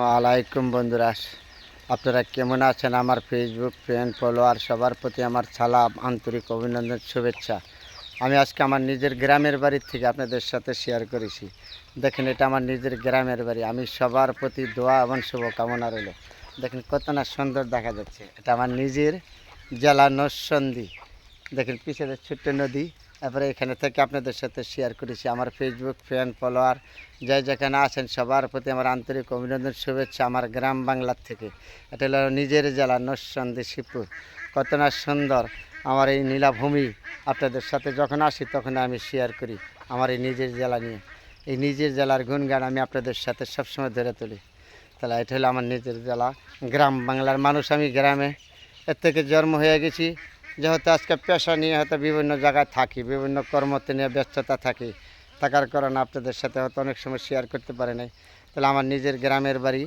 আলাইকুম বন্ধুরা। আপনারা কেমন আছেন? আমার ফেসবুক ফ্রেন্ড ফলোয়ার সবার প্রতি আমার সালাম, আন্তরিক অভিনন্দন, শুভেচ্ছা। আমি আজকে আমার নিজের গ্রামের বাড়ির থেকে আপনাদের সাথে শেয়ার করেছি। দেখেন, এটা আমার নিজের গ্রামের বাড়ি। আমি সবার প্রতি দোয়া এবং শুভকামনা রইল। দেখেন, কত না সুন্দর দেখা যাচ্ছে। এটা আমার নিজের জেলা নরসন্দি। দেখেন, পিছনে ছোট্ট নদী। তারপরে এখানে থেকে আপনাদের সাথে শেয়ার করেছি আমার ফেসবুক ফ্রেন্ড ফলোয়ার যাই যেখানে আছেন সবার প্রতি আমার আন্তরিক অভিনন্দন, শুভেচ্ছা আমার গ্রাম বাংলার থেকে। এটা হলো নিজের জেলা নরসন্দি শিবপুর। কত না সুন্দর আমার এই নীলাভূমি। আপনাদের সাথে যখন আসি তখন আমি শেয়ার করি আমার এই নিজের জেলা নিয়ে। এই নিজের জেলার গুণগান আমি আপনাদের সাথে সবসময় ধরে তুলি। তাহলে এটা হলো আমার নিজের জেলা। গ্রাম বাংলার মানুষ আমি গ্রামে। এর থেকে জন্ম হয়ে গেছি। যেহেতু আজকে পেশা নিয়ে হয়তো বিভিন্ন জায়গায় থাকি, বিভিন্ন কর্মতে নিয়ে ব্যস্ততা থাকি, থাকার কারণে আপনাদের সাথে হয়তো অনেক সময় শেয়ার করতে পারে নাই। তাহলে আমার নিজের গ্রামের বাড়ি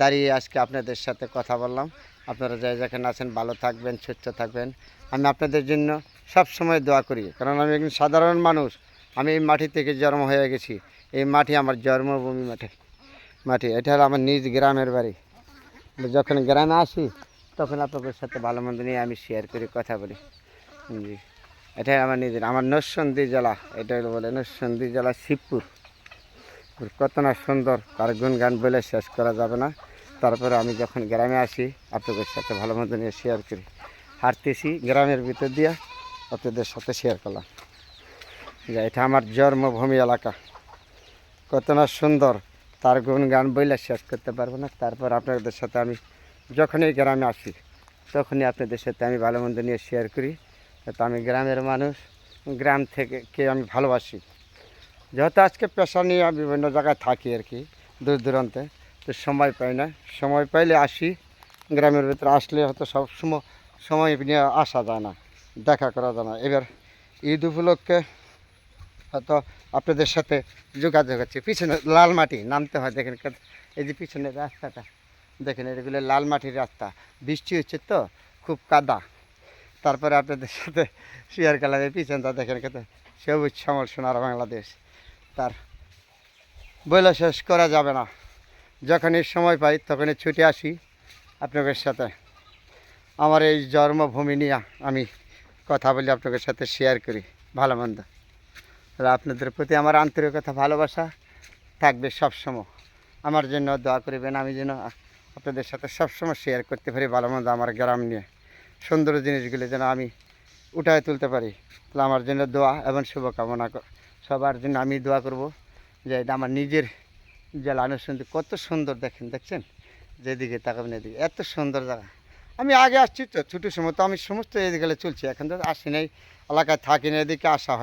দাঁড়িয়ে আজকে আপনাদের সাথে কথা বললাম। আপনারা যাই যেখানে আছেন ভালো থাকবেন, সুস্থ থাকবেন। আমি আপনাদের জন্য সব সময় দোয়া করি। কারণ আমি একজন সাধারণ মানুষ। আমি এই মাটি থেকে জন্ম হয়ে গেছি। এই মাটি আমার জন্মভূমি মাঠে মাটি, এটা হলো আমার নিজ গ্রামের বাড়ি। যখন গ্রামে আসি তখন আপনাদের সাথে ভালো মন্দ নিয়ে আমি শেয়ার করি কথা বলি। জি। এটাই আমার নিজের, আমার নরসন্দী জেলা, এটা হলো বলে নরসন্দী জেলা শিবপুর। কত না সুন্দর তার গুণগান বলে শেষ করা যাবে না। তারপরে আমি যখন গ্রামে আসি, আপনাদের সাথে ভালো মন্দ নিয়ে শেয়ার করি। হাঁটতেছি গ্রামের ভিতর দিয়ে, আপনাদের সাথে শেয়ার করলাম। যে এটা আমার জন্মভূমি এলাকা। কত না সুন্দর, তার গুণগান বইলে শেষ করতে পারব না। তারপর আপনাদের সাথে আমি যখনই গ্রামে আসি, তখনই আপনাদের সাথে আমি ভালো মন্দ নিয়ে শেয়ার করি। তো আমি গ্রামের মানুষ, গ্রাম থেকে কে আমি ভালোবাসি। যেহেতু আজকে পেশা নিয়ে আমি বিভিন্ন জায়গায় থাকি আর কি, দূর দূরান্তে, তো সময় পাই না। সময় পাইলে আসি, গ্রামের ভিতরে আসলে হয়তো সব সময় সময় নিয়ে আসা যায় না, দেখা করা যায় না। এবার ঈদ উপলক্ষে হয়তো আপনাদের সাথে যোগাযোগ হচ্ছে। পিছনে লাল মাটি নামতে হয়, দেখেন এই যে পিছনের রাস্তাটা। দেখেন এগুলো লাল মাটির রাস্তা। বৃষ্টি হচ্ছে তো, খুব কাদা। তারপরে আপনাদের সাথে শেয়ার এই পিছনটা দেখেন কত সবুজ শ্যামল সোনার বাংলাদেশ। তার বইলে শেষ করা যাবে না। যখনই সময় পাই, তখনই ছুটে আসি আপনাদের সাথে। আমার এই জন্মভূমি নিয়ে আমি কথা বলি আপনাদের সাথে শেয়ার করি, ভালো মন্দ। আপনাদের প্রতি আমার আন্তরিকতা, ভালোবাসা থাকবে সবসময়। আমার জন্য দোয়া করবেন, আমি যেন আপনাদের সাথে সবসময় শেয়ার করতে পারি, ভালো মন্দ আমার গ্রাম নিয়ে। সুন্দর জিনিসগুলো যেন আমি উঠায় তুলতে পারি। তাহলে আমার জন্য দোয়া এবং শুভকামনা সবার জন্য আমি দোয়া করব যে আমার নিজের জেলা অনুসন্ধি কত সুন্দর দেখেন, দেখছেন? যেদিকে তাকাবেন এদিকে। এত সুন্দর জায়গা। আমি আগে আসছি তো ছোটো সময় তো আমি সমস্ত এদিকে চলছি, এখন তো আসি নাই। এলাকায় থাকি না, এদিকে আসা